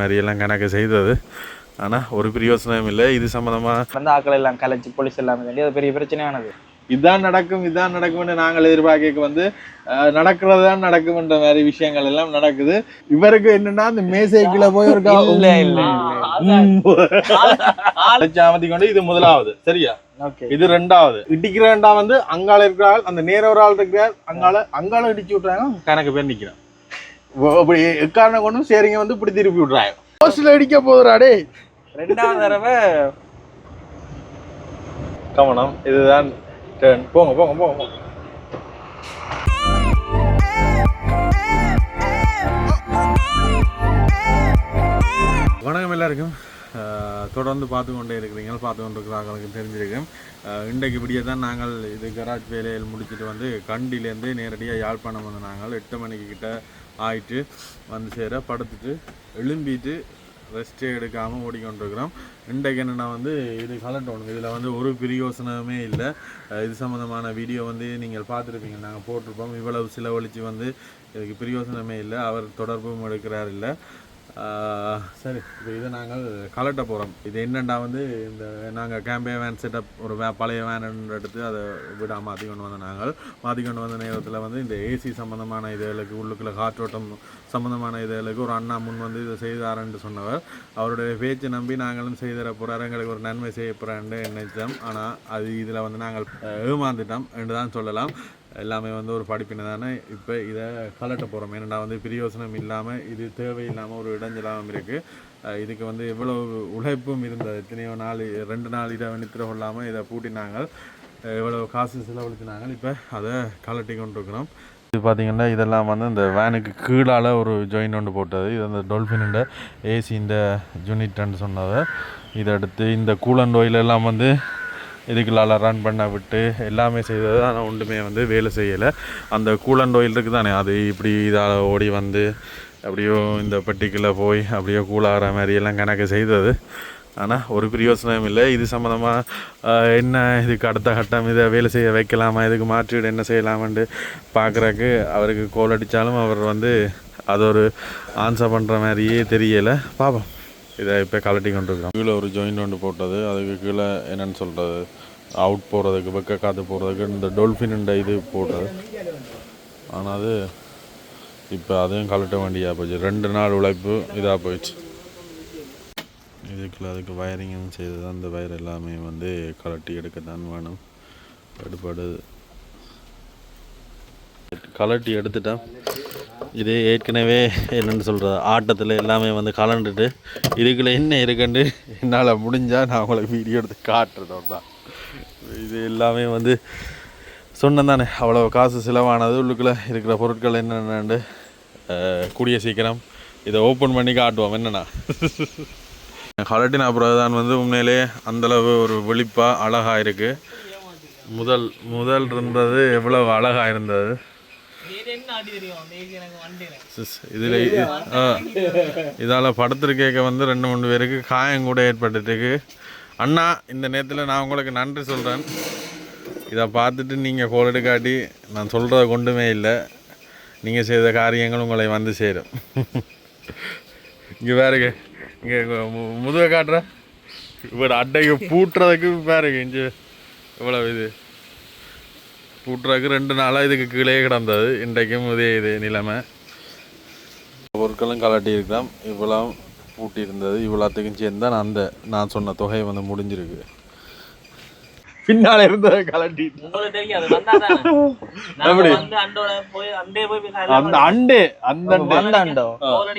மாதிரி எல்லாம் கணக்கு செய்தது. ஆனால் ஒரு பிரயோசனம் இல்லை. இது சம்மந்தமாக வந்து ஆக்கள் எல்லாம் கலைச்சு போலீஸ் எல்லாம் வேண்டி அது பெரிய பிரச்சனையானது. இதான் நடக்கும் இதான் நடக்கும்னு நாங்கள் எதிர்பார்க்க வந்து நடக்கிறது தான் நடக்கும்ன்ற மாதிரி விஷயங்கள் எல்லாம் நடக்குது. இவருக்கு என்னன்னா அந்த மேசைக்குள்ள போய் ஒரு இல்ல, இல்ல, உம். அழைச்சு அமர்த்தி கொண்டு இது முதலாவது. சரியா? ஓகே. இது ரெண்டாவது. இடிக்கிற ரெண்டா வந்து அங்கால இருக்கிறாள் அந்த நேர ஒரு ஆள் இருக்கிறார் அங்கால அங்கால இடிச்சு விட்றாங்க கணக்கு பேர் நிக்கிறான் அப்படி எக்காரணம் கொண்டும் சரிங்க வந்து இப்படி திருப்பி விட்றாங்க போஸ்ட்ல இடிக்க போதுறாடே ரெண்டாவது தடவை கவனம் இதுதான் turn. போங்க போங்க போங்க போங்க வணக்கம் எல்லாருக்கும் தொடர்ந்து பார்த்து கொண்டே இருக்கிறீங்க பார்த்து கொண்டு இருக்கிறாங்களுக்கு தெரிஞ்சிருக்கும். இன்றைக்கு இப்படியே தான் நாங்கள் இது கராஜ் வேலையில் முடிச்சுட்டு வந்து கண்டிலேருந்து நேரடியாக யாழ்ப்பாணம் வந்து நாங்கள் எட்டு மணிக்கு கிட்ட ஆயிட்டு வந்து சேர படுத்துட்டு எழும்பிட்டு ரெஸ்ட்டே எடுக்காமல் ஓடிக்கொண்டிருக்கிறோம். இன்றைக்கு என்னென்னா வந்து இது கலட்டணும் இதில் வந்து ஒரு பிரியோசனமே இல்லை. இது சம்மந்தமான வீடியோ வந்து நீங்கள் பார்த்துருப்பீங்க. நாங்கள் போட்டிருப்போம். இவ்வளவு செலவழித்து வந்து இதுக்கு பிரியோசனமே இல்லை. அவர் தொடர்பும் எடுக்கிறார் இல்லை. சரி இப்போ இதை நாங்கள் கலட்ட போகிறோம் இது என்னண்டா வந்து இந்த நாங்கள் கேம்பே வேன் செட்டப் ஒரு வே பழைய வேன் எடுத்து அதை விட மாற்றி கொண்டு வந்த நாங்கள். மாற்றி கொண்டு வந்த நேரத்தில் வந்து இந்த ஏசி சம்மந்தமான இதுகளுக்கு உள்ளுக்குள்ள காற்றோட்டம் சம்மந்தமான இதுகளுக்கு ஒரு அண்ணா முன் வந்து இதை செய்தாரன்ட்டு சொன்னவர். அவருடைய பேச்சை நம்பி நாங்களும் செய்தர போகிறார் எங்களுக்கு ஒரு நன்மை செய்ய போகிறான்னு நினைச்சோம். ஆனால் அது இதில் வந்து நாங்கள் ஏமாந்துட்டோம் என்று தான் சொல்லலாம். எல்லாமே வந்து ஒரு படிப்பினை தானே. இப்போ இதை கலட்ட போகிறோம் ஏன்னா வந்து பிரயோசனம் இல்லாமல் இது தேவையில்லாமல் ஒரு இடைஞ்சலாகவும் இருக்குது இதுக்கு வந்து எவ்வளோ உழைப்பும் இருந்தது. எத்தனையோ நாள் ரெண்டு நாள் இதை நித்திர கொள்ளாமல் இதை பூட்டினாங்க. எவ்வளோ காசு செலவழிச்சினாங்க. இப்போ அதை கலட்டி கொண்டிருக்கிறோம். இது பார்த்தீங்கன்னா இதெல்லாம் வந்து இந்த வேனுக்கு கீழால் ஒரு ஜாயின் ஒன்று போட்டது. இது அந்த டொல்ஃபினுண்ட ஏசி இந்த ஜூனிட்டன்னு சொன்னது. இதை அடுத்து இந்த கூலண்ட் oil வந்து இதுக்குள்ளால ரன் பண்ண விட்டு எல்லாமே செய்தது ஆனால் ஒன்றுமே வந்து வேலை செய்யலை. அந்த கூலண்ட் ஆயில் இருக்குது தானே அது இப்படி இதால் ஓடி வந்து அப்படியோ இந்த பெட்டிக்குள்ளே போய் அப்படியோ கூலாகிற மாதிரியெல்லாம் கணக்கு செய்தது. ஆனால் ஒரு பிரயோசனம் இல்லை. இது சம்மந்தமாக என்ன இதுக்கு அடுத்த கட்டம்? இதை வேலை செய்ய வைக்கலாமா? இதுக்கு மாற்றிவிட என்ன செய்யலாமான்ட்டு பார்க்குறக்கு அவருக்கு கோல் அடித்தாலும் அவர் வந்து அது ஒரு ஆன்சர் பண்ணுற மாதிரியே தெரியலை. பார்ப்போம் இதை இப்போ கலட்டி கொண்டிருக்கிறோம் கீழே ஒரு ஜாயிண்ட் ஒன்று போட்டது அதுக்கு கீழே என்னென்னு சொல்கிறது அவுட் போகிறதுக்கு வெக்க காற்று போகிறதுக்கு இந்த டொல்ஃபின் இது போட்டது. ஆனால் அது இப்போ அதையும் கலட்ட வேண்டியாக போச்சு. ரெண்டு நாள் உழைப்பு இதாக போயிடுச்சு. இதுக்குள்ள அதுக்கு வயரிங்கும் செய்தது அந்த வயர் எல்லாமே வந்து கலட்டி எடுக்கத்தான் வேணும். எடுப்படுது கலட்டி எடுத்துட்டேன். இது ஏற்கனவே என்னென்னு சொல்கிறது ஆட்டத்தில் எல்லாமே வந்து கலண்டுட்டு இதுக்குள்ள என்ன இருக்குன்னு என்னால் முடிஞ்சால் நான் உங்களுக்கு வீடியோ எடுத்து காட்டுறதோடு தான் இது எல்லாமே வந்து சொன்னேன் தானே அவ்வளோ காசு செலவானது உள்ளுக்குள்ளே இருக்கிற பொருட்கள் என்னென்னு கூடிய சீக்கிரம் இதை ஓப்பன் பண்ணி காட்டுவோம் என்னென்னா. கலட்டின அப்புறம் தான் வந்து உண்மையிலே அந்தளவு ஒரு வெளிப்பாக அழகாக இருக்குது முதல் முதல் இருந்தது எவ்வளவு அழகாக இருந்தது. இதில் இதால் படுத்திருக்கேக்க வந்து ரெண்டு மூணு பேருக்கு காயம் கூட ஏற்பட்டுருக்கு அண்ணா இந்த நேரத்தில் நான் உங்களுக்கு நன்றி சொல்கிறேன் இதை பார்த்துட்டு நீங்கள் கோலடு காட்டி நான் சொல்கிறத கொண்டுமே இல்லை. நீங்கள் செய்த காரியங்கள் உங்களை வந்து சேரும். இங்கே பாருங்க. இங்கே முதுக காட்டுற. இவட அட்டைக்கு பூட்டுறதுக்கு பாருங்க இங்கே. இவ்வளோ இது. பூட்டுறதுக்கு ரெண்டு நாளாக இதுக்கு கீழே கிடந்தது. இன்றைக்கும் இதே இது நிலைமை. பொருட்களும் கலட்டி இருக்கலாம். இவ்வளோ பூட்டி இருந்தது. இவ்வளோத்துக்கும் சேர்ந்து தான் அந்த நான் சொன்ன தொகை வந்து முடிஞ்சிருக்கு. பின்னால இருந்ததை கலட்டி போய் அண்டே அந்த அண்டே அந்த அண்டே.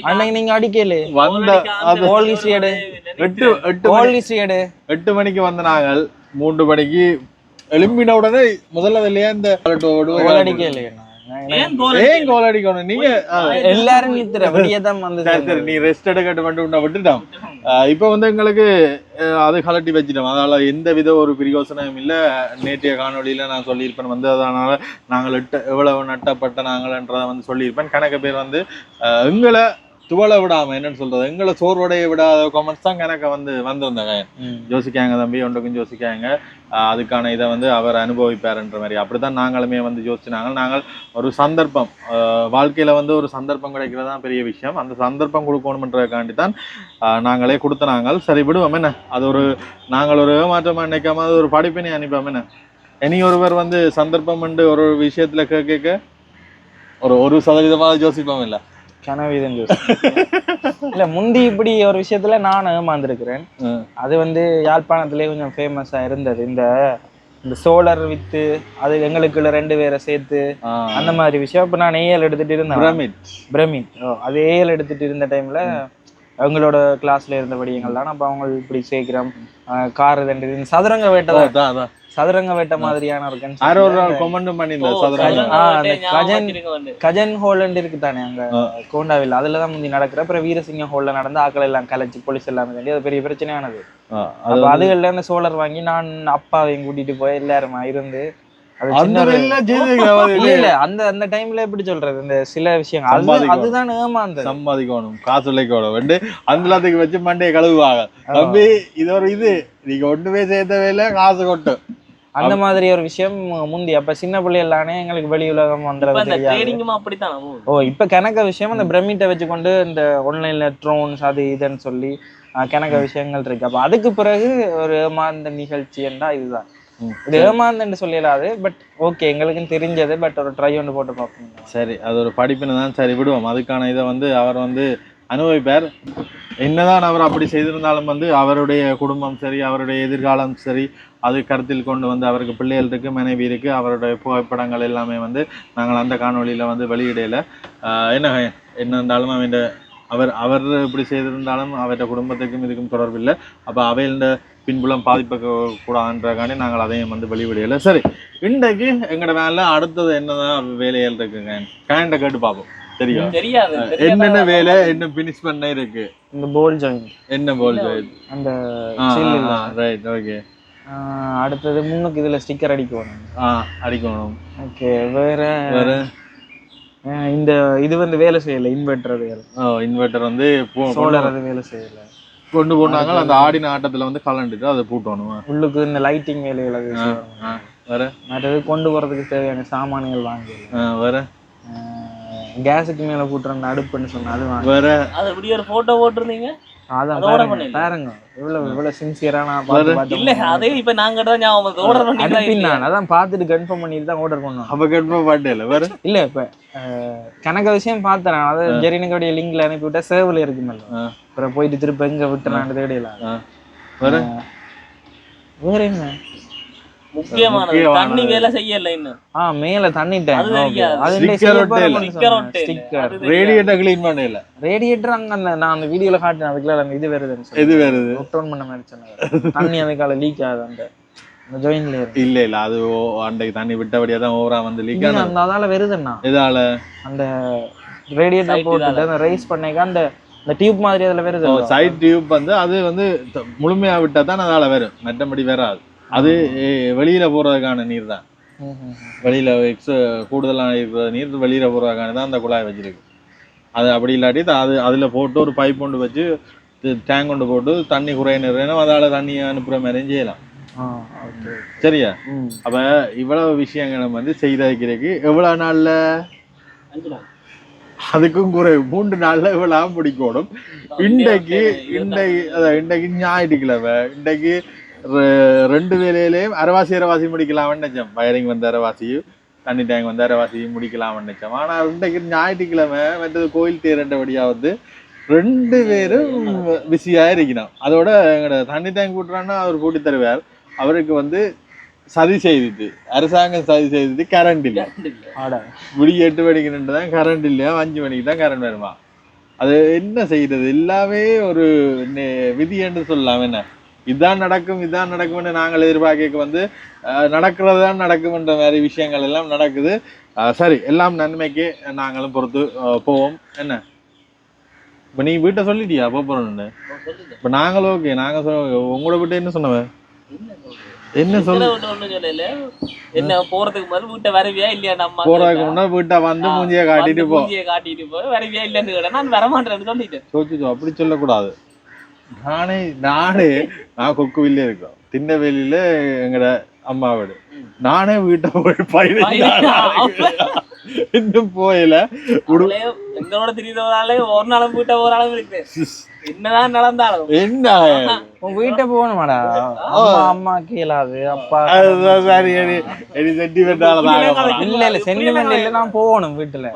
அன்னைக்கு நீங்க அடிக்கல. வந்த அது ஹிஸ்டரி எடு. எட்டு எட்டு ஹிஸ்டரி எடு. எட்டு மணிக்கு வந்த நாங்கள் மூன்று மணிக்கு எழும்பின உடனே முதல்ல இல்லையா இந்த ஏன் கோல் ஏன் கோல் அடிக்கணும்? நீங்க எல்லாரும் நீ ரெஸ்ட் எடுக்கட்டு மட்டும் உன்னை விட்டுட்டோம் ஆஹ் இப்போ வந்து எங்களுக்கு அது கலட்டி வச்சிட்டோம். அதனால எந்த வித ஒரு பிரியோசனமும் இல்லை. நேற்றைய காணொளியில நான் சொல்லியிருப்பேன் வந்து அதனால நாங்கள் எவ்வளவு நட்டப்பட்ட நாங்கள்ன்றதை வந்து சொல்லியிருப்பேன். கணக்கு பேர் வந்து ஆஹ் எங்களை துவள விடாம என்னன்னு சொல்றது? எங்களை சோர்வடைய விடாத கமெண்ட்ஸ் தான் கணக்க வந்து வந்திருந்தாங்க. யோசிக்காங்க தம்பி ஒன்றுக்கும் யோசிக்காங்க. அதுக்கான இதை வந்து அவர் அனுபவிப்பாருன்ற மாதிரி. அப்படித்தான் நாங்களுமே வந்து யோசிச்சினாங்க. நாங்கள் ஒரு சந்தர்ப்பம் வாழ்க்கையில வந்து ஒரு சந்தர்ப்பம் கிடைக்கிறது தான் பெரிய விஷயம். அந்த சந்தர்ப்பம் கொடுக்கணுன்றதுக்காண்டி தான் நாங்களே கொடுத்த நாங்கள் சரி விடுவோம். என்ன? அது ஒரு நாங்கள் ஒரு ஏமாற்றமா நினைக்காம அது ஒரு படிப்பினை அனுப்போம் என்ன? இனி ஒருவர் வந்து சந்தர்ப்பம் ஒரு ஒரு விஷயத்துல கேட்க ஒரு ஒரு சதவீதமாக யோசிப்போம் இல்ல? கனவீதம் ஜோஸ் இல்ல முந்தி இப்படி ஒரு விஷயத்துல நான் ஏமாந்துருக்கிறேன். அது வந்து யாழ்ப்பாணத்திலே கொஞ்சம் ஃபேமஸா இருந்தது. இந்த இந்த சோலார் வித்து அது எங்களுக்குள்ள ரெண்டு பேரை சேர்த்து அந்த மாதிரி விஷயம். இப்ப நான் ஏஎல் எடுத்துட்டு இருந்தேன். பிரமிட். பிரமின் ஓ அது ஏஎல் எடுத்துட்டு இருந்த டைம்ல அவங்களோட கிளாஸ்ல இருந்த படியங்கள்லாம் அப்ப அவங்க இப்படி சேர்க்கிறோம் கார் ரெண்டு சதுரங்க வேட்டை தான். சதுரங்க வேட்டை மாதிரியான ஒரு யாரோ ஒரு நாள் கமெண்ட் பண்ணியிருந்தார் சதுரங்க. கஜன் கஜன் ஹோலண்ட் இருக்கு தானே அங்க கோண்டாவில். அதுல தான் முந்தி நடக்கிற அப்புறம் வீரசிங்கம் ஹோல்ல நடந்து ஆக்கள் எல்லாம் கலைச்சு போலீஸ் எல்லாம் வேண்டி அது பெரிய பிரச்சனையானது. அது அதுகள்ல அந்த சோலார் வாங்கி நான் அப்பாவையும் கூட்டிட்டு போய் எல்லாருமா இருந்து அது அந்த. இல்ல இல்ல அந்த அந்த டைம்ல எப்படி சொல்றது? இந்த சில விஷயங்கள். அதுதான் ஏமாந்தது சம்பாதிக்கணும் காசு உழைக்கணும் வந்து அந்த எல்லாத்துக்கு வச்சு மண்டையை கழுவுவாங்க. தம்பி இது ஒரு இது. நீங்க ஒண்ணுமே சேர்த்த வேலை காசு கொட்டு. அந்த மாதிரி ஒரு விஷயம் முந்தி. அப்ப சின்ன பிள்ளைகளானே எங்களுக்கு வெளி உலகம் ட்ரேடிங்குமா அப்படித்தான். ஓ இப்ப கணக்க விஷயம் அந்த பிரமிட்டை வச்சுக்கொண்டு இந்த ஆன்லைன்ல ட்ரோன்ஸ் அது இதுன்னு சொல்லி கணக்க விஷயங்கள் இருக்கு. அப்ப அதுக்கு பிறகு ஒரு ஏமாந்த நிகழ்ச்சி என்றா இதுதான். இது ஏமாந்தன்னு சொல்லலாது பட் ஓகே எங்களுக்கும் தெரிஞ்சது பட் ஒரு ட்ரை ஒன்று போட்டு பார்ப்போம். சரி அது ஒரு படிப்பினை தான் சரி விடுவோம். அதுக்கான இதை வந்து அவர் வந்து அனுபவிப்பார் என்னதான் அவர் அப்படி செய்திருந்தாலும் வந்து அவருடைய குடும்பம் சரி அவருடைய எதிர்காலம் சரி அது கருத்தில் கொண்டு வந்து அவருக்கு பிள்ளைகள் இருக்குது மனைவி இருக்கு அவருடைய புகைப்படங்கள் எல்லாமே வந்து நாங்கள் அந்த காணொலியில் வந்து வெளியிடையில் என்ன என்ன இருந்தாலும் அவன் அவர் அவர் இப்படி செய்திருந்தாலும் அவருடைய குடும்பத்துக்கும் இதுக்கும் தொடர்பில்லை அப்போ அவையில பின்புலம் பாதிப்ப கூடாதுன்றக்காண்டி நாங்கள் அதையும் வந்து வெளிவிடையில சரி இன்றைக்கு எங்களோட வேலை அடுத்தது என்னதான் வேலைகள் இருக்குங்க? கேண்ட கேட்டு பார்ப்போம். தெரியும். தெரியாது என்னென்ன வேலை என்ன பினிஷ் பண்ண இருக்கு? இந்த போல் ஜாயின் என்ன போல் அந்த chill இல்ல. ரைட் ஓகே அடுத்தது முன்னுக்கு இதுல ஸ்டிக்கர் அடிக்கணும். ஆ அடிக்கணும். ஓகே வேற? வேற? இந்த இது வந்து வேலை செய்யல இன்வெர்டர் வேலை. ஓ இன்வெர்டர் வந்து சோலார் அது வேலை செய்யல. கொண்டு போனாங்க அந்த ஆடின ஆட்டத்துல வந்து கலண்டுட்டு அதை பூட்டணும்? உள்ளுக்கு இந்த லைட்டிங் வேலைகள் அது வேற? மற்றது கொண்டு போறதுக்கு தேவையான சாமான்கள் வாங்கல ஆ, வேற? கேஸுக்கு மேல அந்த அடுப்புன்னு சொன்னா அது வேற அது இப்படி ஒரு போட்டோ போட்டிருந்தீங்க? அதான் பாருங்க பண்ணல. பாருங்க. இவ்வளவு இவ்வளவு சின்சியரா நான் பார்த்து இல்ல அதே இப்ப நாங்க தான் ஞாபகம் ஆர்டர் நான் அதான் பார்த்துட்டு கன்ஃபார்ம் பண்ணிட்டு தான் ஆர்டர் பண்ணோம். அப்ப கட்டுமா பாட்டேல வேற? இல்ல இப்ப கணக்க விஷயம் பார்த்தேன். அதாவது ஜெரினுடைய லிங்க்ல அனுப்பி விட்டா சேவல் இருக்குமல்ல. அப்புறம் போயிட்டு திரும்ப எங்க ஆ, வேற? வேற என்ன? முக்கியமானது. தண்ணி வேலை செய்யல இன்னும். ஆ மேல தண்ணி அது டேங்க். அது ஒட்டே இல்ல. ஒட்டே. ஸ்டிக்கர். ரேடியேட்டர் கிளீன் பண்ணல. ரேடியேட்டர் அங்க நான் அந்த வீடியோல காட்டினேன் அதுக்குள்ள அந்த இது வருதுன்னு சொல்லி. எது வருது? டவுன் பண்ண மாதிரி சொன்னாங்க தண்ணி அதுக்கால லீக் ஆகுது அந்த ஜாயின்ல இல்ல இல்ல. அது ஓ- அன்றைக்கு தண்ணி விட்டபடியா தான் ஓவரா வந்து லீக் இது அந்த அதால வருதுண்ணா. இதால அந்த ரேடியேட்டர் அந்த ரைஸ் பண்ணேக்க அந்த அந்த டியூப் மாதிரி அதுல வருது சைட் டியூப் வந்து அது வந்து முழுமையா விட்டா தான் அதால வரும். மற்றபடி வராது. அது வெளியில போறதுக்கான நீர் தான் வெளியில எக்ஸ் கூடுதலாக இருக்கிற நீர் வெளியில போறதுக்கான தான் அந்த குழாய் வச்சிருக்கு. அது அப்படி இல்லாட்டி அது அதுல போட்டு ஒரு பைப் கொண்டு வச்சு டேங்க் கொண்டு போட்டு தண்ணி குறைய நிறைய அதால தண்ணி அனுப்புற மாதிரியும் செய்யலாம். சரியா? அப்ப இவ்வளவு விஷயங்களை வந்து செய்து வைக்கிறதுக்கு எவ்வளவு நாள்ல? அஞ்சு நாள். அதுக்கும் குறை மூன்று நாள்ல இவ்வளவு பிடிக்கணும் இன்றைக்கு இன்றைக்கு அதான் இன்றைக்கு ஞாயிற்றுக்கிழமை இன்றைக்கு ரெண்டு வேலையிலேயும் அரைவாசி அரைவாசி முடிக்கலாம்னு நினைச்சோம் வயரிங் வந்து அரைவாசியும் தண்ணி டேங்க் வந்து அரைவாசியும் முடிக்கலாம்னு நினைச்சோம் ஆனா இன்றைக்கு ஞாயிற்றுக்கிழமை மற்றது கோயில் தேரண்டபடியா வந்து ரெண்டு பேரும் பிஸியா இருக்கணும் அதோட எங்களோட தண்ணி டேங்க் கூட்டுறான்னா அவர் கூட்டி தருவார். அவருக்கு வந்து சதி செய்துட்டு அரசாங்கம் சதி செய்துட்டு கரண்ட் இல்லை. ஆட. விடிய எட்டு மணிக்கு நின்று தான் கரண்ட் இல்லையா அஞ்சு மணிக்கு தான் கரண்ட் வருமா? அது என்ன செய்யறது எல்லாமே ஒரு நெ- விதி என்று சொல்லலாம். என்ன? இதான் நடக்கும் இதான் நடக்கும்னு நாங்கள் எதிர்பார்க்க வந்து நடக்கிறது தான் நடக்கும்ன்ற மாதிரி விஷயங்கள் எல்லாம் நடக்குது. சரி எல்லாம் நன்மைக்கு நாங்களும் பொறுத்து போவோம். என்ன? இப்ப நீ வீட்டை சொல்லிட்டியா? போறோம்னு. இப்ப நாங்களும் ஓகே நாங்க சொ- உங்களோட வீட்டை என்ன சொன்னவன் என்ன சொல்ல என்ன போறதுக்கு முதல்ல வீட்டை வரவியா இல்லையா நம்ம போறதுக்கு முன்னாடி வீட்டை வந்து மூஞ்சிய காட்டிட்டு போ. மூஞ்சியை காட்டிட்டு போ. வரவியா இல்லைன்னு நான் வரமாட்டேன்னு சொல்லிட்டேன். சோச்சு அப்படி சொல்லக்கூடாது. நானே நானே நான் கொக்குவில்லே இருக்கோம். திண்ணவேலியில எங்கட அம்மா வீடு. நானே வீட்டை போய் பதினஞ்சு. இன்னும் போயில. எங்களோட திரிதவராலே ஒரு நாளும் வீட்டை ஒரு ஆளும் இருக்கு. என்னதான் நடந்தாலும். என்ன உன் வீட்டை போகணுமாடா? அம்மா அம்மா கீழாது அப்பா அதுதான் சரி எடி எடி சென்டிமெண்டால தான் இல்ல இல்ல சென்டிமெண்ட் இல்ல நான் போகணும் வீட்டுல.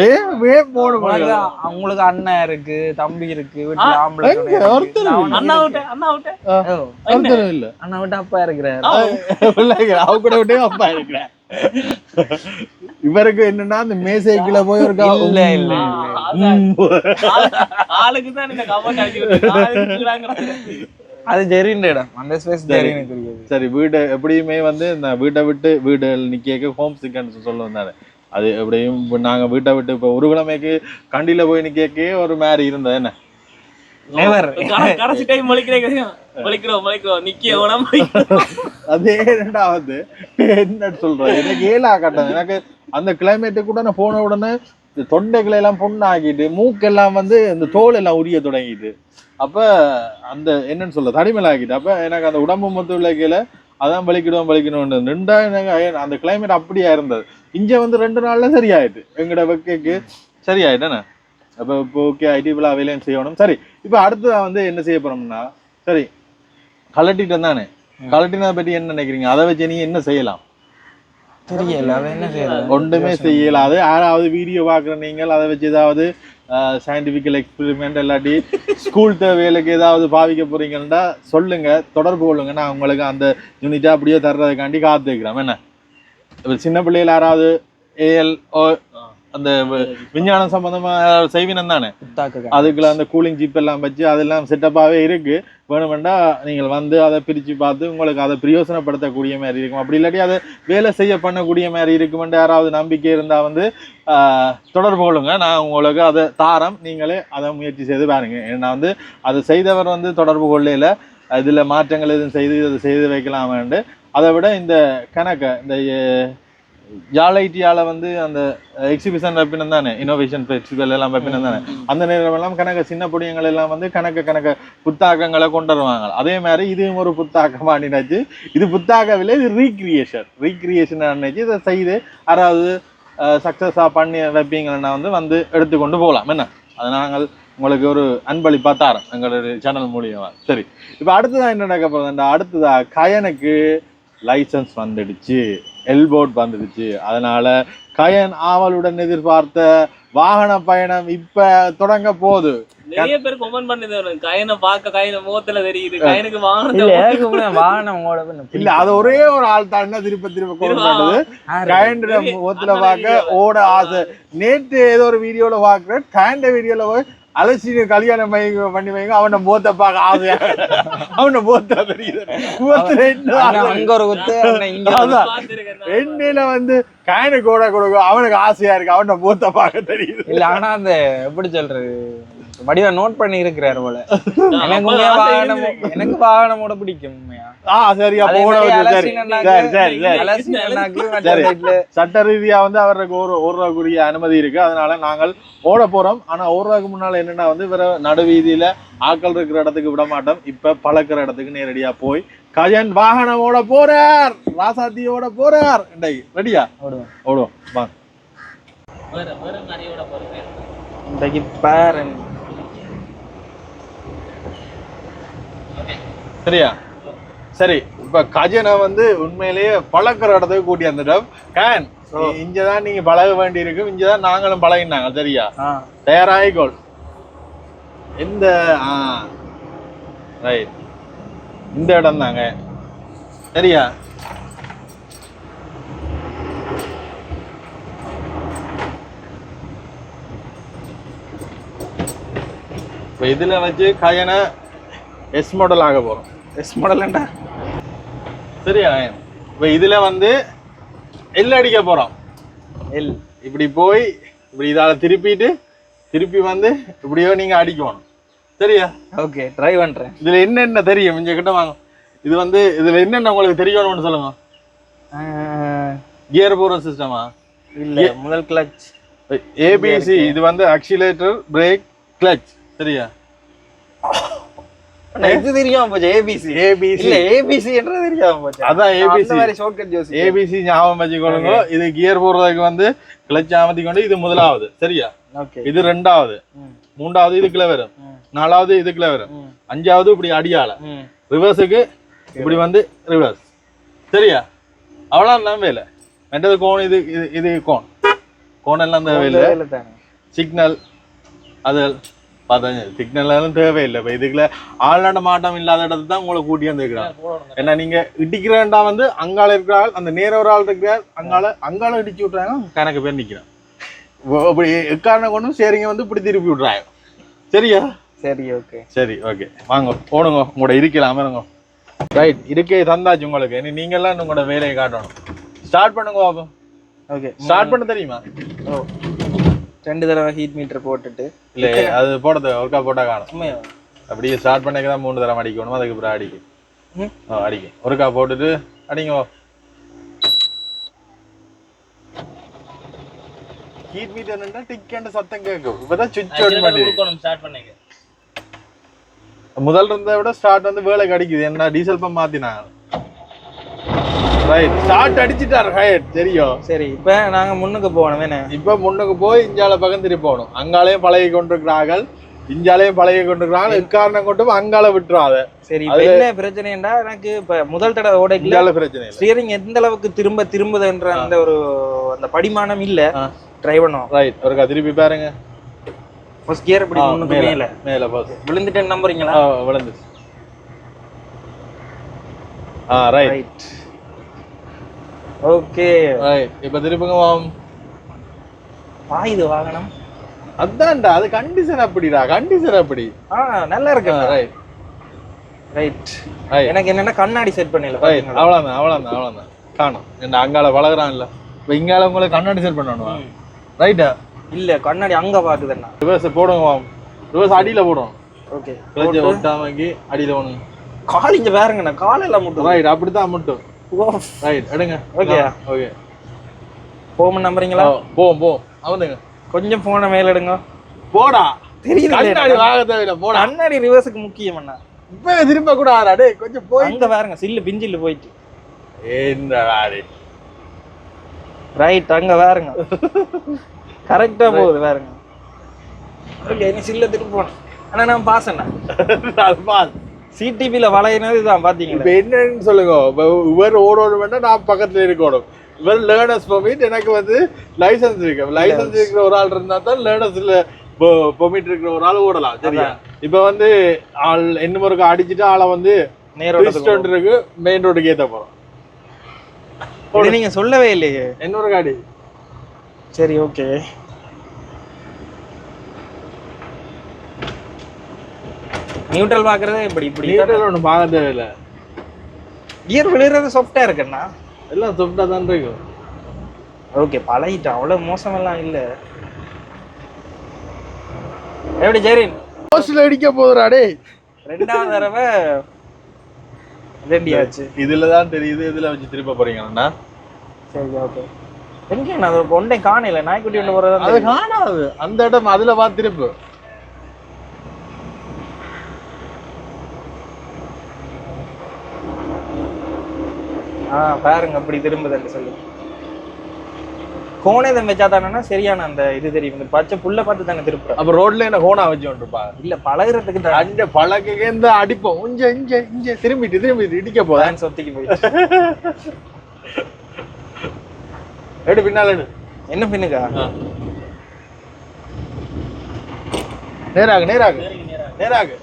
ஏ உங்களுக்கு அவங்களுக்கு அண்ணன் இருக்கு தம்பி இருக்கு வீட்டுல ஆம்பளை அண்ணா விட்ட அண்ணா விட்ட. ஓ, ஒருத்தரும் இல்ல. அண்ணா விட்டு அப்பா இருக்கிறாரு. பிள்ளைங்க அவ கூட விட்டே அப்பா இருக்கிறேன் இவருக்கு என்னன்னா அந்த மேசைக்குள்ள போய் ஒரு இல்ல இல்ல. ஆளுக்கு தான் இந்த கமெண்ட் அடிச்சு அது ஜெரின்ற இடம். அந்த ஸ்பேஸ் தெரியாது சரி வீடு எப்படியுமே வந்து இந்த வீட்டை விட்டு வீடு நிக்க ஹோம் சிக்கன்னு சொல்ல வந்தாரு அது எப்படியும் இப்ப நாங்க வீட்டை விட்டு இப்ப ஒரு கிழமைக்கு கண்டியில போய் நிக்க ஒரு மாதிரி இருந்தது என்ன? நெவர் கடைசி டைம் மொழிக்கிறேன் மொழிக்கிறோம் மொழிக்கிறோம். நிக்க அதே ரெண்டாவது என்ன சொல்றேன். எனக்கு ஏலா கட்டம் எனக்கு அந்த கிளைமேட்டு கூட நான் போன உடனே இந்த தொண்டைகளை எல்லாம் பொண்ணாக்கிட்டு மூக்கெல்லாம் வந்து இந்த தோல் எல்லாம் உரிய தொடங்கிட்டு. அப்ப அந்த என்னன்னு சொல்ல தடிமலை ஆக்கிட்டு அப்ப எனக்கு அந்த உடம்பு மொத்த விளைக்கையில அதான் பலிக்கிடுவோம் பலிக்கணும்னு ரெண்டா எனக்கு அந்த கிளைமேட் அப்படியா இருந்தது. இங்க வந்து ரெண்டு நாள்ல சரியாயிட்டு. எங்கட வெக்கைக்கு சரியாயிட்டேனே அப்ப இப்போ ஓகே ஐடி பிள்ளை அவையிலையும் செய்யணும். சரி இப்ப அடுத்ததா வந்து என்ன செய்ய போறோம்னா சரி கலட்டிட்டு தானே. கலட்டினதை பத்தி என்ன நினைக்கிறீங்க? அதை வச்சு நீ என்ன செய்யலாம்? தெரியல அது என்ன செய்யறது ஒன்றுமே செய்யலாது யாராவது வீடியோ பார்க்குற நீங்கள் அதை வச்சு ஏதாவது சயின்டிஃபிக்கல் எக்ஸ்பெரிமெண்ட் இல்லாட்டி ஸ்கூல் தேவைகளுக்கு ஏதாவது பாவிக்க போறீங்கன்னா சொல்லுங்க தொடர்பு கொள்ளுங்க. நான் உங்களுக்கு அந்த யூனிட்டை அப்படியே தர்றதுக்காண்டி காத்துக்கிறேன் என்ன? சின்ன பிள்ளைகள் யாராவது ஏஎல் அந்த விஞ்ஞானம் சம்பந்தமா செய்வினம் தானே? அதுக்குள்ள அந்த கூலிங் ஜிப் எல்லாம் வச்சு அதெல்லாம் செட்டப்பாவே இருக்கு. வேணுமெண்டா நீங்கள் வந்து அதை பிரிச்சு பார்த்து உங்களுக்கு அதை பிரயோசனப்படுத்தக்கூடிய மாதிரி இருக்கும். அப்படி இல்லாட்டி அதை வேலை செய்ய பண்ணக்கூடிய மாதிரி இருக்குமென்று யாராவது நம்பிக்கை இருந்தா வந்து தொடர்பு கொள்ளுங்க. நான் உங்களுக்கு அதை தாரம். நீங்களே அதை முயற்சி செய்து பாருங்க. ஏன்னா வந்து அதை செய்தவர் வந்து தொடர்பு கொள்ளையில இதுல மாற்றங்கள் எதுவும் செய்து இதை செய்து வைக்கலாமேண்டு. அதை விட இந்த கணக்கை இந்த ஜாலைட்டியால வந்து அந்த எக்ஸிபிஷன் வைப்பினம் தானே இனோவேஷன் ஃபெஸ்டிவல் எல்லாம் வைப்பினம் தானே அந்த நேரம் எல்லாம் கணக்க சின்ன பொடியங்கள் எல்லாம் வந்து கணக்க கணக்க புத்தாக்கங்களை கொண்டு வருவாங்க. அதே மாதிரி இதுவும் ஒரு புத்தாக்கமா நினைச்சு இது புத்தாக்கவில்லை இது ரீக்ரியேஷன் ரீக்ரியேஷன் நினைச்சு இதை செய்து யாராவது சக்ஸஸாக பண்ணி வைப்பீங்கன்னா வந்து வந்து எடுத்துக்கொண்டு போகலாம். என்ன? அது நாங்கள் உங்களுக்கு ஒரு அன்பளிப்பா தாரோம் எங்களுடைய சேனல் மூலியமா. சரி. இப்போ அடுத்ததா என்ன நடக்க போகுதுன்னா அடுத்ததா கயனுக்கு லைசன்ஸ் வந்துடுச்சு. எல்போர்ட் வந்துடுச்சு. அதனால கயன் ஆவலுடன் எதிர்பார்த்த வாகன பயணம் இப்ப தொடங்க போகுது. நிறைய பேர் கமெண்ட் பண்ணுது கயனை பார்க்க கயனை முகத்துல தெரியுது. கயனுக்கு உண்மையா வாகனம் ஓட இல்ல அது ஒரே ஒரு ஆள் தான். என்ன திருப்ப திருப்ப திரும்ப பண்ணுது? கயன்ற முகத்துல பார்க்க ஓட ஆசை. நேற்று ஏதோ ஒரு வீடியோல பாக்குறேன் கயண்ட வீடியோல போய் அலசினு கல்யாணம் பண்ணி பண்ணி வைங்க. அவன முகத்தை பார்க்க ஆசையா? அவன ஆசை? அங்க ஒரு குத்து. எண்ணெயில வந்து கயனு கூட கொடுக்கும். அவனுக்கு ஆசையா இருக்கு. அவன முகத்தை பார்க்க தெரியுது. இல்ல ஆனா அந்த எப்படி சொல்றது? வடிவா நோட் பண்ணி இருக்கிறாரு போல. எனக்கு வாகனம். எனக்கு வாகனம் ஓட பிடிக்கும் உண்மையா? ஆ சரி அப்ப அதே ஓட மாதிரி வச்சு சரி. அலசினன்னாக்க- சரி சரி சரி. அலசினன்னாக்கு மற்ற சரி. side ல சட்ட ரீதியா வந்து அவருக்கு ஒரு ஓடுறக்கூடிய அனுமதி இருக்கு. அதனால நாங்கள் ஓட போறோம். ஆனா ஓடுறதுக்கு முன்னால என்னன்னா வந்து வேற நடுவீதியில ஆட்கள் இருக்கிற இடத்துக்கு விட மாட்டோம். இப்ப பழக்கிற இடத்துக்கு நேரடியா போய் கஜன் வாகனம் ஓட போறார்! ராசாத்தி ஓட போறார்! ரெடியா ஓடுவோம். ஓடுவோம். வாங்க. இன்றைக்கு பேர் சரியா? சரி இப்ப கஜனை வந்து உண்மையிலேயே பழக்கிற இடத்துக்கு கூட்டி வந்துட்டோம். கேன் இங்கதான் நீங்க பழக வேண்டி இருக்கு இங்கதான் நாங்களும் பழகினாங்க சரியா? ஆ. தயாராகிக்கோள். இந்த ஆ ரைட் இந்த இடம் தாங்க. சரியா? இப்போ இதுல வச்சு கயனை எஸ் மாடல் ஆக போறோம். எஸ் மாடல்ண்டா சரியா? இப்போ இதுல வந்து எல் அடிக்க போறோம். எல் இப்படி போய் இப்படி இதால திருப்பிட்டு திருப்பி வந்து இப்படியோ நீங்க அடிக்கணும். சரியா? ஓகே ட்ரை பண்றேன். இதுல என்னென்ன தெரியும்? இங்க கிட்ட வாங்க. இது வந்து இதுல என்னென்ன உங்களுக்கு தெரியணும்னு சொல்லுங்க. கியர் போற சிஸ்டமா இல்ல முதல் கிளச் ஏபிசி இது வந்து ஆக்சிலேட்டர் பிரேக் கிளட்ச் சரியா? இது தெரியாம போச்சு ஏபிசி ஏபிசி இல்ல ஏபிசி என்றது தெரியாம போச்சு? அதான் ஏபிசி மாதிரி ஷார்ட்கட் ஜோசி ஏபிசி ஞாபகம் வச்சுக்கொள்ளுங்க இது கியர் போடுறதுக்கு வந்து கிளச் அமர்த்தி கொண்டு இது முதலாவது. சரியா? ஓகே இது ரெண்டாவது. மூன்றாவது இதுக்குள்ள வரும். நாலாவது இதுக்குள்ள வரும். அஞ்சாவது இப்படி அடியால. ரிவர்ஸுக்கு இப்படி வந்து ரிவர்ஸ் சரியா? அவ்வளோ எல்லாம் வேலை. ரெண்டது கோன் இது இது இது கோன் கோன் எல்லாம் தேவையில்லை. சிக்னல் அது பார்த்தா சிக்னல் எல்லாம் தேவையில்லை. இப்போ இதுக்குள்ள ஆள்நாட மாட்டம் இல்லாத இடத்துல தான் உங்களை கூட்டி வந்துருக்கிறாங்க. ஏன்னா நீங்க இடிக்கிறேன்டா வந்து அங்கால இருக்கிற ஆள் அந்த நேர ஒரு ஆள் இருக்கிறார் அங்கால அங்கால இடிச்சு விட்றாங்க கணக்கு பேர் நிற்கிறான் இப்படி எக்காரணம் கொண்டும் சரிங்க வந்து இப்படி திருப்பி விட்றாங்க சரியா? சரி ஓகே சரி ஓகே வாங்க போடுங்க. உங்களோட இருக்கையில் அமருங்க ரைட் இருக்கை தந்தாச்சு உங்களுக்கு. இனி நீங்கெல்லாம் உங்களோட வேலையை காட்டணும். ஸ்டார்ட் பண்ணுங்க பாப்போம் ஓகே ஸ்டார்ட் பண்ண தெரியுமா? ஓ. ரெண்டு தடவை ஹீட் மீட்டர் போட்டுட்டு. இல்ல அது போடுறது ஒர்க்கா போட்டா காணும். உண்மையா? அப்படியே ஸ்டார்ட் பண்ணக்கு தான் மூணு தரம் அடிக்கணும் அதுக்கு அப்புறம் அடிக்கும். ஆ அடிக்கும் ஒருக்கா போட்டுட்டு அடிங்க. ஹீட் மீட்டர் டிக்கெண்ட் சத்தம் கேட்கும் இப்பதான் சுவிட்ச் ஆன் பண்ணி. ஸ்டார்ட் பண்ணிக்க. முதல்ல இருந்ததை விட ஸ்டார்ட் வந்து வேலைக்கு அடிக்குது. என்ன டீசல் பம்ப் மாத்தினாங்க ரைட் ஸ்டார்ட் அடிச்சிட்டாரு ஹயட் தெரியும். சரி இப்ப நாங்க முன்னுக்கு போகணும் என்ன? இப்ப முன்னுக்கு போய் இஞ்சால பக்கம் திருப்பி போகணும். அங்காலையும் பழகி கொண்டிருக்கிறார்கள். இஞ்சாலையும் பழகி கொண்டிருக்கிறார்கள். எக்காரணம் கொண்டும் அங்கால விட்டுறாத. சரி இப்ப என்ன பிரச்சனைண்டா எனக்கு இப்ப முதல் தடவை ஓடைக்குல. இஞ்சால பிரச்சனை இல்லை. ஸ்டியரிங் எந்த அளவுக்கு திரும்ப திரும்புதுன்ற அந்த ஒரு அந்த படிமானம் இல்ல. ட்ரை பண்ணுவோம் ரைட் ஒருக்கா திருப்பி பாருங்க. ஃபர்ஸ்ட் கியர் இப்படி முன்னுக்கு மேல. மேல. பாஸ் விழுந்துட்டேன்னு நம்புறீங்களா? விழுந்துச்சு. ஆ ரைட் ரைட் ஓகே இப்ப திருப்புங்க வாம். பாயுது வாகனம். அதான்டா அது கண்டிஷன் அப்படிடா கண்டிஷன் அப்படி. ஆ நல்லா இருக்கு. ரைட் ரைட் எனக்கு என்னன்னா கண்ணாடி செட் பண்ணல அவ்வளவுதான் அவ்வளவுதான் அவ்வளவுதான். காணும். என்ன அங்கால பழகுறான் இல்ல இப்ப இங்கால உங்களை கண்ணாடி செட் பண்ணணும்? ரைட்டா இல்ல கண்ணாடி அங்க பாக்குதுண்ணா ரிவர்ஸ் போடுங்க வாம். ரிவர்ஸ் அடியில போடும் ஓகே ஒட்டாமக்கி அடியில போடுங்க கால் இங்க பாருங்கண்ணா கால் எல்லாம் முட்டும் ரைட் அப்படித்தான் மட்டும். ரைட் எடுங்க. Okay. ஓகே போகும் நம்புறீங்களா? போம் போ அவனுங்க கொஞ்சம் போன மேல எடுங்க. போடா. தெரியுது கண்ணாடி வாங்க தேவையில்ல போடா. கண்ணாடி ரிவர்ஸுக்கு முக்கியம் அண்ணா இப்ப திரும்ப கூட ஆறா டேய் கொஞ்சம் போய். அங்க பாருங்க சில்லு பிஞ்சில் போயிட்டு. என்னடா ரைட் அங்க பாருங்க. கரெக்டா போகுது பாருங்க. ஓகே நீ சில்ல திருப்பணும் ஆனா நான் பாஸ் அது பாஸ். சிடிபில வளையினது இதுதான் பாத்தீங்களா? இப்ப என்னன்னு சொல்லுங்க. இவர் ஓடணும் வேண்டாம் நான் பக்கத்துல இருக்கணும். இவர் லேர்னர்ஸ் பெர்மிட் எனக்கு வந்து லைசன்ஸ் இருக்கு. லைசன்ஸ் இருக்கிற ஒரு ஆள் இருந்தா தான் லேர்னர்ஸ்ல பெர்மிட் இருக்கிற ஒரு ஆள் ஓடலாம் சரியா? இப்ப வந்து ஆள் என்ன முறைக்கு அடிச்சுட்டு ஆளை வந்து ட்விஸ்ட் இருக்கு மெயின் ரோடுக்கு ஏத்த போறோம். நீங்க சொல்லவே இல்லையே. இன்னொரு காடி சரி ஓகே நியூட்ரல் பாக்குறதே இப்படி இப்படி நீட்டர் ஒண்ணு பார்க்க தேவையில்ல. கியர் விழுறது சாஃப்டா இருக்குண்ணா எல்லாம் சொப்டா தான் இருக்கும். ஓகே பழகிட்டேன் அவ்வளவு மோசமெல்லாம் இல்ல. எப்படி ஜெரின்? போஸ்ட்ல அடிக்க போதுடா டேய். ரெண்டாவது தடவை ரெண்டியாச்சு இதுல தான் தெரியுது இதுல வச்சு திருப்ப போறீங்கன்னா சரி ஓகே எங்க நான் ஒன்றை காணல. நாய்க்குட்டி ஒன்று அது போறது காணாது. அந்த இடம் அதுல வா திருப்பு. ஆ பாருங்க அப்படி திரும்புதுன்னு சொல்லி. கோணேதம் வச்சா தானே சரியான அந்த இது தெரியும். இந்த பச்சை புல்ல பார்த்து தானே திருப்புற அப்ப ரோட்ல என்ன கோணா வச்சு வந்துருப்பா இல்ல பழகுறதுக்கு தான் அஞ்ச பழக்க இந்த அடிப்போம். இஞ்ச இஞ்ச இஞ்ச திரும்பிட்டு திரும்பிட்டு இடிக்க போதா தான் சொத்திக்கு போயிடுச்சு. எடு பின்னால எடு. என்ன பின்னுக்கா? நேராகு நேராகு. நேராகு.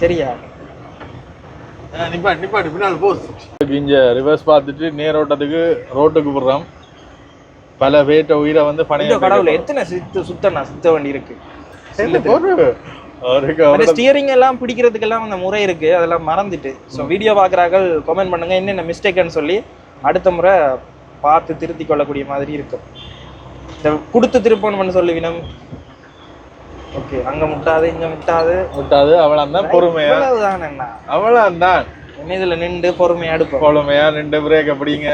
சரியா? நிப்பாட்டு நிப்பாட்டு பின்னால போஸ் இங்க ரிவர்ஸ் பார்த்துட்டு நேரோட்டத்துக்கு ரோட்டுக்கு விடுறோம். பல பேட்ட உயிரை வந்து இந்த பணைய கடவுள எத்தனை சுத்த சுத்தண்ணா சுத்த வண்டி இருக்கு? ஸ்டியரிங் எல்லாம் பிடிக்கிறதுக்கெல்லாம் அந்த முறை இருக்கு. அதெல்லாம் மறந்துட்டு. ஸோ வீடியோ பார்க்குறார்கள் கமெண்ட் பண்ணுங்க. என்னென்ன மிஸ்டேக்குன்னு சொல்லி அடுத்த முறை பார்த்து திருத்தி கொள்ளக்கூடிய மாதிரி இருக்கும் இந்த கொடுத்து திருப்பணும்னு சொல்லி வினம் ஓகே அங்க முட்டாது இங்க முட்டாது. விட்டாது அவ்வளவுதான் பொறுமையா இவ்வளவுதான் என்ன அவ்வளவுதான் என்ன இதுல நின்று பொறுமையா எடுப்போம். பொறுமையா ரெண்டு பிரேக் பிடிங்க.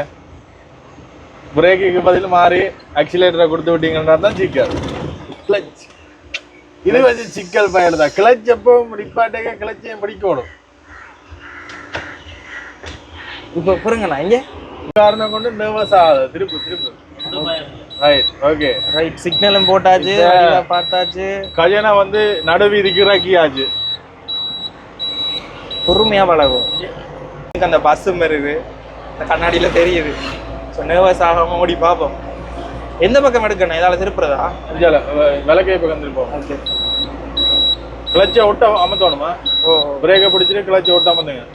பிரேக்குக்கு பதில் மாறி ஆக்சிலேட்டரை கொடுத்து விட்டீங்கன்னா தான் சிக்கல் கிளச் இது வந்து சிக்கல் பயல் தான். கிளச் எப்போ நிப்பாட்டேங்க கிளச்சையும் பிடிக்கணும். இப்போ புரியுங்கண்ணா இங்க? காரணம் கொண்டு நர்வஸ் ஆகுது. திருப்பு திருப்பு. ரைட் ஓகே ரைட் சிக்னலும் போட்டாச்சு பார்த்தாச்சு. கஜனா வந்து நடுவீதிக்கு இறக்கியாச்சு. பொறுமையா பழகும். எனக்கு அந்த பஸ் வருது. இந்த கண்ணாடியில தெரியுது. ஸோ நர்வஸ் ஆகாம ஓடி பார்ப்போம். எந்த பக்கம் எடுக்கணும்? இதால திருப்புறதா? இஞ்சால விளக்கை பக்கம் திருப்போம் ஓகே கிளச்சை ஒட்ட அமர்த்தணுமா? ஓ பிரேக்கை பிடிச்சிட்டு கிளச்சை ஒட்ட அமர்த்துங்க.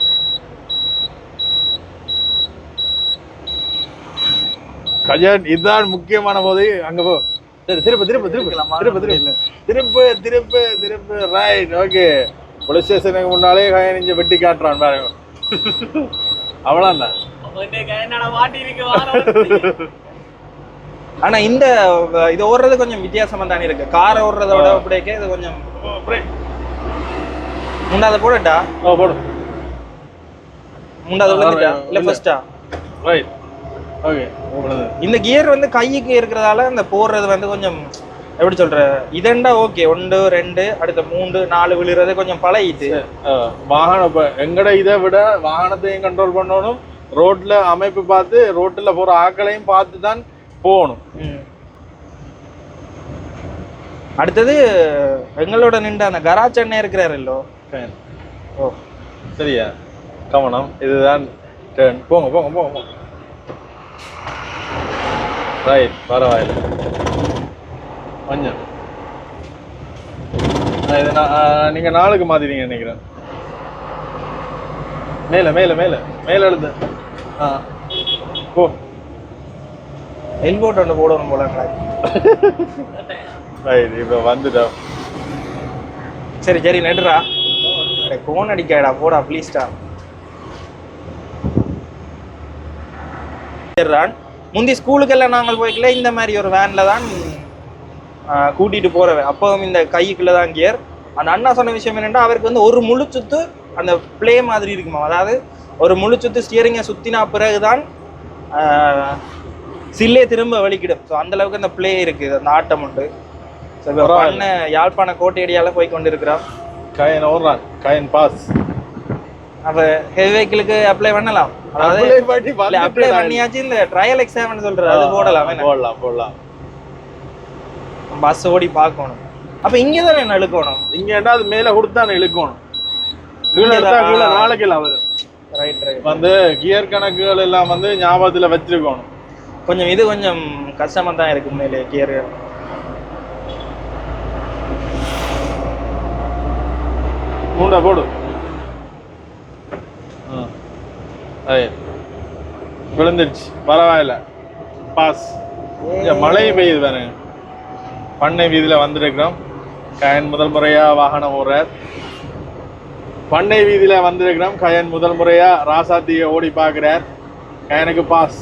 கஜன் இதுதான் முக்கியமான போது. அங்க போ. சரி திருப்பு திருப்பு திருப்பு? திருப்பு திருப்பு. திருப்பு திருப்பு திருப்பு. ரைட் ஓகே போலீஸ் ஸ்டேஷனுக்கு முன்னாலே கயன் இங்க வெட்டி காட்டுறான் பாருங்க வாரம் ஆனா இந்த இது ஓடுறது கொஞ்சம் வித்தியாசமா தானே இருக்கு. காரை ஓடுறத விட அப்படியே இது கொஞ்சம் முன்னாத போடட்டா ஓ விழுந்துட்டா இல்ல. இல்ல ஃபர்ஸ்டா ரைட் ஓகே இந்த கியர் வந்து கைக்கு இருக்கிறதால இந்த போடுறது வந்து கொஞ்சம் எப்படி சொல்ற இதண்டா ஓகே ஒன்று ரெண்டு அடுத்த மூன்று நாலு விழுறது கொஞ்சம் பழகிட்டு. வாகனம் இப்போ எங்கட இதை விட வாகனத்தையும் கண்ட்ரோல் பண்ணணும். ரோட்ல அமைப்பு பார்த்து ரோட்ல போற ஆக்களையும் பார்த்து தான் போகணும். அடுத்தது எங்களோட நின்ற அந்த கராச் அண்ணன் இருக்கிறாரு இல்லோ? ஓ. சரியா? கவனம். இதுதான் டேர்ன் போங்க போங்க போங்க போங்க. ரைட் பரவாயில்ல கொஞ்சம் இது நான் ஆ, நீங்க நாளுக்கு மாத்திட்டீங்க நினைக்கிறேன் மேல மேல மேல மேல எழுது ஆ போ எல்போட் ஒன்று போடணும் போல ரைட் இப்போ வந்துட்டோம் சரி சரி நடுறா கோன் அடிக்காடா போடா ப்ளீஸ்டா சரிடான் முந்தி ஸ்கூலுக்கெல்லாம் நாங்கள் போய்க்கல இந்த மாதிரி ஒரு வேன்ல தான் ஆ, கூட்டிட்டு போறவன். அப்பவும் இந்த கைக்குள்ள தான் கியர் அந்த அண்ணா சொன்ன விஷயம் என்னன்னா அவருக்கு வந்து ஒரு முழு சுத்து அந்த ப்ளே மாதிரி இருக்குமா? அதாவது ஒரு முழு சுத்து ஸ்டியரிங்கை சுத்தினா பிறகுதான் ஆ, சில்லே திரும்ப வலிக்கிடும். ஸோ அந்த அளவுக்கு அந்த ப்ளே இருக்கு. அந்த ஆட்டம் உண்டு. ஸோ. பண்ண யாழ்ப்பாண கோட்டையடியால போய் கொண்டிருக்கிறான். காயின் ஓடுறான் காயின் பாஸ் அப்ப ஹெவி வெஹிக்கிளுக்கு அப்ளை பண்ணலாம். அதாவது அப்ளை பண்ணியாச்சு இந்த ட்ரையல் எக்ஸாம்னு சொல்றது அது போடலாம் போடலாம் போடலாம். பஸ் ஓடி பார்க்கணும். அப்ப இங்க தானே என்ன இழுக்கணும்? இங்க என்ன அது மேல கொடுத்தா இழுக்கணும். கீழே எடுத்தா கீழே நாளைக்கு எல்லாம் வரும். ரைட் ரைட் வந்து கியர் கணக்குகள் எல்லாம் வந்து ஞாபகத்துல வச்சிருக்கணும். கொஞ்சம் இது கொஞ்சம் கஷ்டமா தான் இருக்கு உண்மையிலே கியர் மூண்டா போடு. விழுந்துருச்சு. பரவாயில்ல. பாஸ். மழை பெய்யுது பாருங்க. பண்ணை வீதியில வந்திருக்கிறோம். கயன் முதல் முறையா வாகனம் ஓடுறார். பண்ணை வீதியில வந்திருக்கிறோம். கயன் முதல் முறையா ராசாத்தியை ஓடி பார்க்குறார். கயனுக்கு பாஸ்.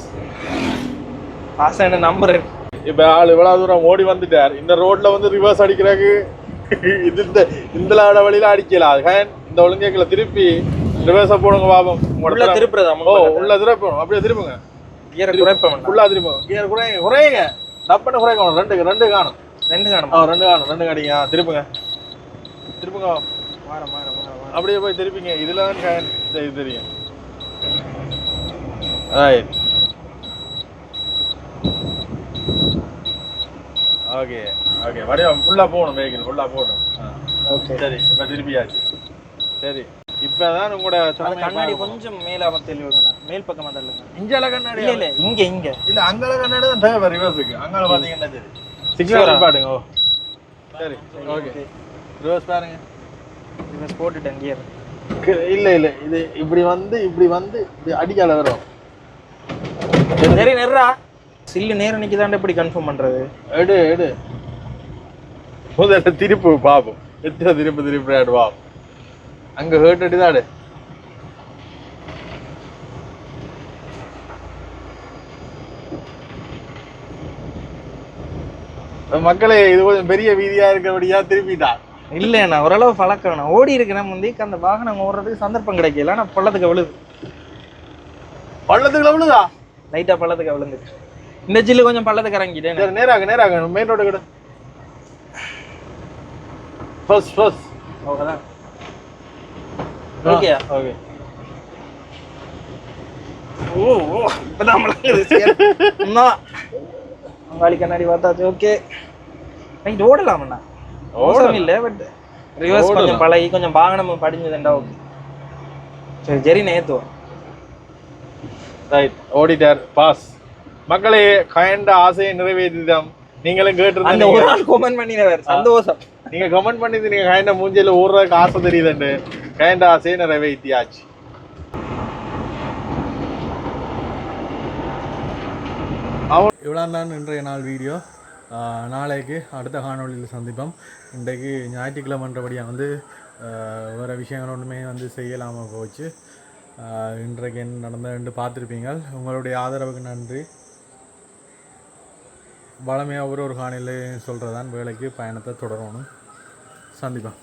பாசன்னு நம்புறேன் இப்போ ஆள் இவ்வளவு தூரம் ஓடி வந்துட்டார். இந்த ரோட்ல வந்து ரிவர்ஸ் அடிக்கிறதுக்கு இது இந்த இந்த வழியில் அடிக்கலாம் கயன் இந்த ஒழுங்கைகளை திருப்பி. ரிவர்ஸ போடுங்க பாப்போம் உள்ள திருப்புறதா ஓ உள்ள திருப்பணும். அப்படியே திருப்புங்க. கியரை குறைப்ப வேண்டாம் ஃபுல்லா திரும்புங்க கியர் குறையுங்க குறையுங்க டப்புன்னு குறைக்கணும் ரெண்டு ரெண்டு காணும். ரெண்டு காணும். ஆ ரெண்டு காணும். ரெண்டு காடிங்க திருப்புங்க. திருப்புங்க. மாற மாற மாற அப்படியே போய் திருப்பிங்க. இதுல தான் இது தெரியும். Right okay. ஓகே. வடிவம் ஃபுல்லா போகணும். வெஹிக்கிள் ஃபுல்லா போகணும். ஆ. ஓகே. சரி. இப்ப திருப்பியாச்சு. சரி. இப்பதான் உங்களோட கண்ணாடி. கொஞ்சம் மேல தெளிவுங்க மேல் பக்கமா தள்ளுங்க. இஞ்சால கண்ணாடி இல்ல இல்ல இங்க இங்க. இல்ல அங்கால கண்ணாடி தான் தேவை ரிவர்ஸுக்கு அங்கால பாத்தீங்கன்னா சரி. சிக்னல் பாடுங்க ஓ. சரி ஓகே ரிவர்ஸ் பாருங்க. இவன் போட்டுட்டேன் கியர் இல்ல இல்ல இது இப்படி வந்து இப்படி வந்து இப்படி அடிக்கால வரும். சரி நெர்றா சில்லு நேரம் நிக்கி எப்படி கன்ஃபார்ம் பண்றது? எடு எடு. முதல்ல திருப்பு பாப்போம். எத்தனை திருப்பு திருப்பி ஆடு வா அங்க ஹேர்ட் அடிதாடு மக்களே இது கொஞ்சம் பெரிய வீதியா இருக்கபடியா திருப்பிட்டான் இல்லைண்ணா ஓரளவு பழக்கம் நான் ஓடி இருக்கிறேன் முந்திக்கு அந்த வாகனம் ஓடுறதுக்கு சந்தர்ப்பம் கிடைக்கல. நான் பள்ளத்துக்கு விழுது. பள்ளத்துக்குள்ள விழுதா? லைட்டா பள்ளத்துக்கு விழுந்துச்சு இந்த ஜில்லு கொஞ்சம் பள்ளத்துக்கு இறங்கிட்டேன் சரி நேராக நேராக. மெயின் ரோடு கிட்ட ஃபர்ஸ்ட் ஃபர்ஸ்ட் அவ்வளோதான் ஓகே ஓகே ஓ ஓ இப்பதான் கண்ணாடி பார்த்தாச்சு ஓகே ரைட் ஓடலாமண்ணா ஓசம் இல்லை பட் ரிவர்ஸ் கொஞ்சம் ஓடலாம். பழகி கொஞ்சம் வாகனமும் படிஞ்சதுண்டா ஓகே சரி சரி நேத்துவோம் ரைட் ஓடிட்டார் பாஸ் மக்களே கயண்ட ஆசையை நிறைவேற்றிதம் நீங்களும் அந்த ஒரு நாள் கமெண்ட் பண்ணினவர் சந்தோஷம் நீங்க கமெண்ட் பண்ணி நீங்க கயண்ட மூஞ்சியில ஓடுறதுக்கு ஆசை தெரியுதுண்டு கயண்ட ஆசையை நிறைவேற்றியாச்சு இவ்வளோ தான் இன்றைய நாள் வீடியோ. நாளைக்கு அடுத்த காணொளியில் சந்திப்போம். இன்றைக்கு ஞாயிற்றுக்கிழமைன்றபடியாக வந்து வேறு விஷயங்கள் ஒன்றுமே வந்து செய்யலாமல் போச்சு. இன்றைக்கு என்ன நடந்ததுன்னு பார்த்துருப்பீங்க உங்களுடைய ஆதரவுக்கு நன்றி. வளமையாக ஒரு ஒரு காணிலையும் சொல்கிறதான் வேலைக்கு பயணத்தை தொடரணும். சந்திப்போம்